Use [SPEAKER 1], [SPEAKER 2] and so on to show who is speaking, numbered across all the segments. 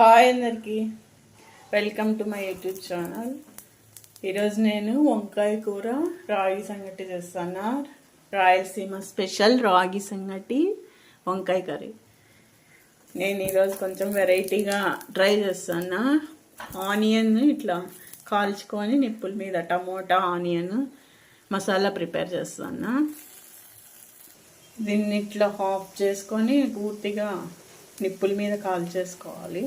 [SPEAKER 1] Hi అందరికి. Welcome to my YouTube channel ఈరోజు నేను వంకాయ కూర రాగి సంగటి చేస్తాను? రాయలసీమ స్పెషల్ రాగి సంగటి వంకాయ కర్రీ. నేను ఈరోజు కొంచెం వెరైటీగా ట్రై చేస్తాను? ఆనియన్ ఇట్లా కాల్చుకొని నిప్పుల మీద టమోటా ఆనియన్ మసాలా ప్రిపేర్ చేస్తాను? దీన్ని ఇట్లా హాఫ్ చేసుకొని పూర్తిగా నిప్పుల మీద కాల్చేసుకోవాలి.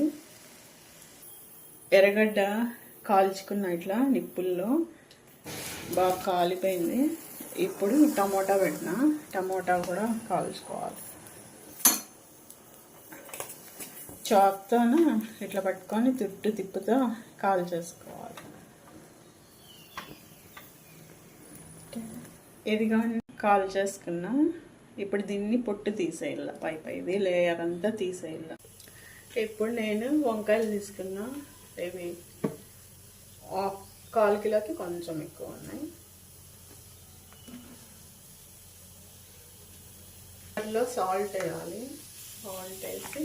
[SPEAKER 1] ఎర్రగడ్డ కాల్చుకున్న ఇట్లా నిప్పుల్లో. బాగా కాలిపోయింది. ఇప్పుడు టమోటా పెట్టిన. టమోటా కూడా కాల్చుకోవాలి. చాక్తోన ఇట్లా పట్టుకొని తుట్టు తిప్పుతో కాల్ చేసుకోవాలి ఇది కానీ కాల్ చేసుకున్నా ఇప్పుడు దీన్ని పొట్టు తీసేయాల. పై పైది లేయర్ అంతా తీసేయాల. ఇప్పుడు నేను వంకాయలు తీసుకున్నా. ఇవి హాఫ్ కాల్ కిలోకి కొంచెం ఎక్కువ ఉన్నాయి. దాంట్లో సాల్ట్ వేయాలి. సాల్ట్ వేసి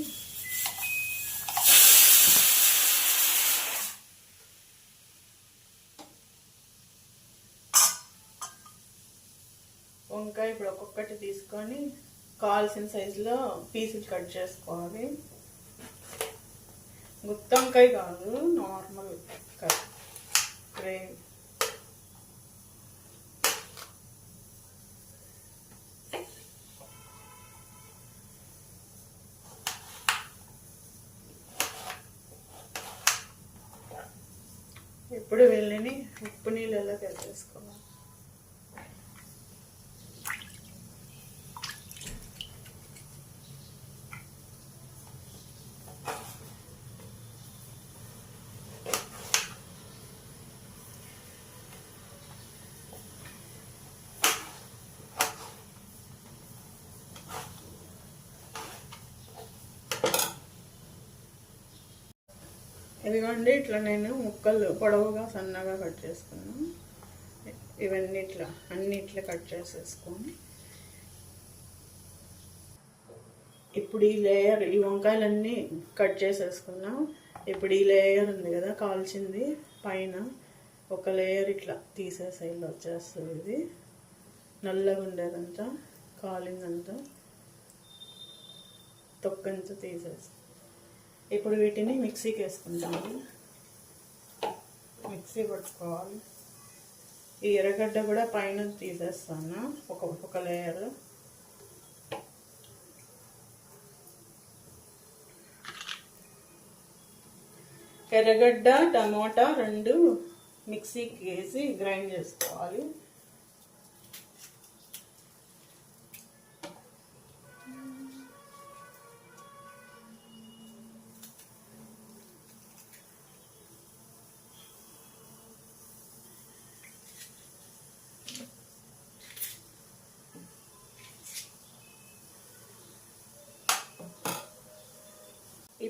[SPEAKER 1] వంకాయ ఇప్పుడు ఒక్కొక్కటి తీసుకొని కావాల్సిన సైజులో పీసులు కట్ చేసుకోవాలి. గుత్తంకాయ కాదు నార్మల్ కట్ గ్రేవీ ఇప్పుడు వెళ్ళిని ఉప్పు నీళ్ళలో కలిపేసుకోవాలి. ఇదిగోండి ఇట్లా నేను ముక్కలు పొడవుగా సన్నగా కట్ చేసుకున్నాను. ఇవన్నీ ఇట్లా అన్ని ఇట్లా కట్ చేసేసుకొని. ఇప్పుడు ఈ లేయర్ ఈ వంకాయలన్నీ కట్ చేసేసుకున్నాం. ఇప్పుడు ఈ లేయర్ ఉంది కదా కాల్చింది పైన. ఒక లేయర్ ఇట్లా తీసేసేయాలి వచ్చేస్తుంది ఇది. నల్లగా ఉండేదంతా కాలిందంతా. తొక్కంతా తీసేసి ఇప్పుడు వీటిని మిక్సీకి వేసుకుంటాము మిక్సీ పట్టుకోవాలి. ఈ ఎర్రగడ్డ కూడా పైన తీసేస్తాను. ఒక ఒక లేయర్. ఎర్రగడ్డ టమోటా రెండు మిక్సీకి వేసి గ్రైండ్ చేసుకోవాలి.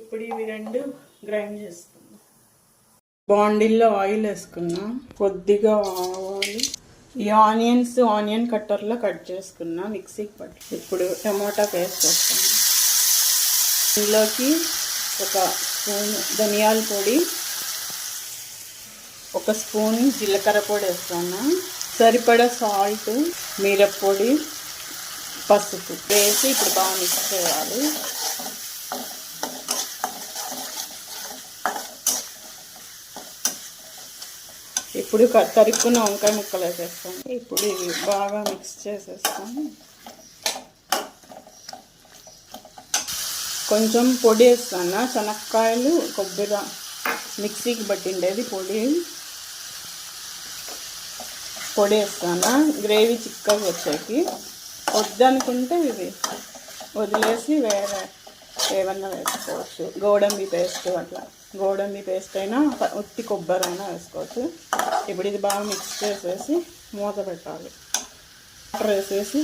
[SPEAKER 1] ఇప్పుడు ఇవి రెండు గ్రైండ్ చేసుకుందాం. బాండిల్లో ఆయిల్ వేసుకున్నాం. కొద్దిగా ఆవాలు. ఈ ఆనియన్స్ ఆనియన్ కట్టర్లో కట్ చేసుకున్నా మిక్సీకి పట్టి. ఇప్పుడు టమాటా పేస్ట్ వేస్తాను ఇందులోకి ఒక స్పూన్ ధనియాల పొడి ఒక స్పూన్ జీలకర్ర పొడి వేస్తాను. సరిపడా సాల్ట్ మిరప్పొడి పసుపు వేసి ఇప్పుడు బాగా మిక్స్ చేయాలి. ఇప్పుడు క- తరుక్కున్న వంకాయ ముక్కలు వేసేస్తాం. ఇప్పుడు ఇవి బాగా మిక్స్ చేసేస్తాను కొంచెం పొడి వేస్తాను. శనక్కాయలు కొబ్బరి మిక్సీకి పట్టిండేది పొడి. పొడి వేస్తాను. గ్రేవీ చిక్కగా వచ్చేకి. వద్దనుకుంటే ఇది వదిలేసి వేరే ఏమన్నా వేసుకోవచ్చు. గోడంబి పేస్ట్ అట్లా. గోడంబి పేస్ట్ అయినా ఉత్తి కొబ్బరి అయినా వేసుకోవచ్చు. ఇప్పుడు ఇది బాగా మిక్స్ చేసేసి మూత పెట్టాలి. వాటర్ వేసేసి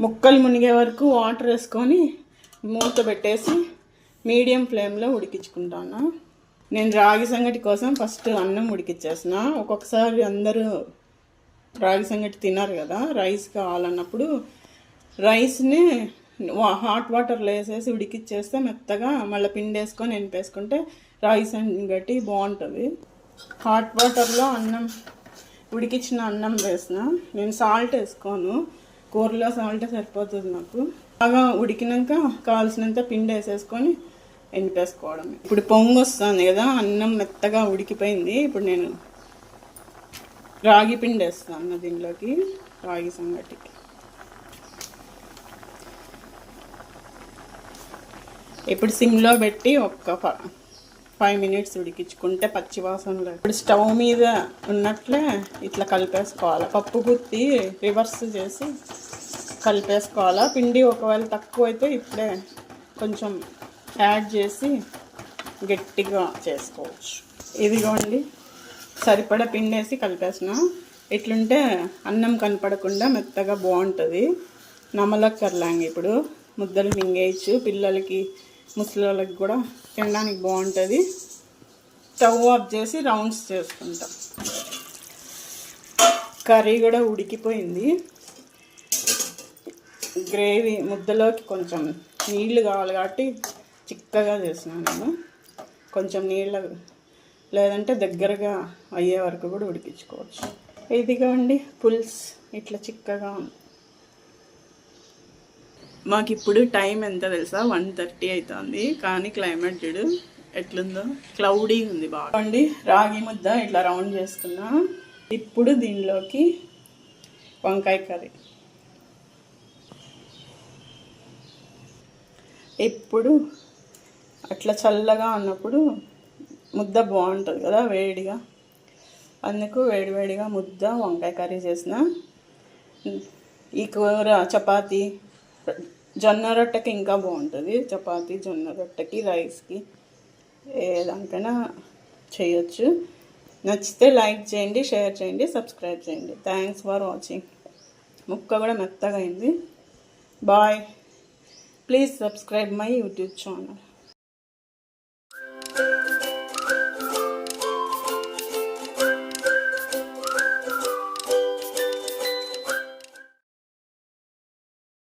[SPEAKER 1] ముక్కలు మునిగే వరకు వాటర్ వేసుకొని మూత పెట్టేసి మీడియం ఫ్లేమ్లో ఉడికించుకుంటాను. నేను రాగి సంగటి కోసం ఫస్ట్ అన్నం ఉడికిచ్చేసిన ఒక్కొక్కసారి అందరూ రాగి సంగటి తిన్నారు కదా. రైస్ కావాలన్నప్పుడు రైస్ని హాట్ వాటర్లో వేసేసి ఉడికిచ్చేస్తే మెత్తగా మళ్ళీ పిండి వేసుకొని ఎనిపేసుకుంటే రాయి సంగటి బాగుంటుంది. హాట్ వాటర్లో అన్నం ఉడికించిన అన్నం వేసిన. నేను సాల్ట్ వేసుకోను. కూరలో సాల్ట్ సరిపోతుంది నాకు. బాగా ఉడికినాక కావాల్సినంత పిండి వేసేసుకొని ఎనిపేసుకోవడం ఇప్పుడు పొంగు వస్తుంది కదా అన్నం మెత్తగా ఉడికిపోయింది. ఇప్పుడు నేను రాగి పిండి వేస్తాను దీనిలోకి రాగి సంగటికి. ఇప్పుడు సిమ్లో పెట్టి ఒక్క ఫ- ఫైవ్ మినిట్స్ ఉడికించుకుంటే పచ్చి వాసన లేదు ఇప్పుడు స్టవ్ మీద ఉన్నట్లే ఇట్లా కలిపేసుకోవాలి. పప్పు గుత్తి రివర్స్ చేసి కలిపేసుకోవాలా? పిండి ఒకవేళ తక్కువ అయితే ఇప్పుడే కొంచెం యాడ్ చేసి గట్టిగా చేసుకోవచ్చు. ఇదిగోండి. సరిపడా పిండి వేసి కలిపేసిన. ఇట్లుంటే అన్నం కనపడకుండా మెత్తగా బాగుంటుంది. నమలక్కర్లాంగ ఇప్పుడు. ముద్దలు మింగేయచ్చు. పిల్లలకి ముసలి కూడా తినడానికి బాగుంటుంది. స్టవ్ ఆఫ్ చేసి రౌండ్స్ చేసుకుంటాం. కర్రీ కూడా ఉడికిపోయింది. గ్రేవీ ముద్దలోకి కొంచెం నీళ్ళు కావాలి కాబట్టి చిక్కగా చేసినాను నేను. కొంచెం నీళ్ళ లేదంటే దగ్గరగా అయ్యే వరకు కూడా ఉడికించుకోవచ్చు. ఇదిగోండి పుల్స్. ఇట్లా చిక్కగా ఉంది మాకు ఇప్పుడు టైం ఎంత తెలుసా? వన్ థర్టీ అవుతుంది కానీ క్లైమేట్ చూడు ఎట్లుందో. క్లౌడీ ఉంది బాగా. అండి రాగి ముద్ద ఇట్లా రౌండ్ చేసుకున్నా. ఇప్పుడు దీనిలోకి వంకాయ కర్రీ. ఇప్పుడు అట్లా చల్లగా ఉన్నప్పుడు ముద్ద బాగుంటుంది కదా వేడిగా. అందుకు వేడివేడిగా ముద్ద వంకాయ కర్రీ చేసిన. ఈ కూర చపాతి జొన్న రొట్టెకి ఇంకా బాగుంటుంది. చపాతి జొన్న రొట్టెకి రైస్కి ఏ చేయొచ్చు. నచ్చితే లైక్ చేయండి షేర్ చేయండి సబ్స్క్రైబ్ చేయండి. Thanks for watching. ముక్క కూడా మెత్తగా అయింది. Bye. Please subscribe my YouTube channel.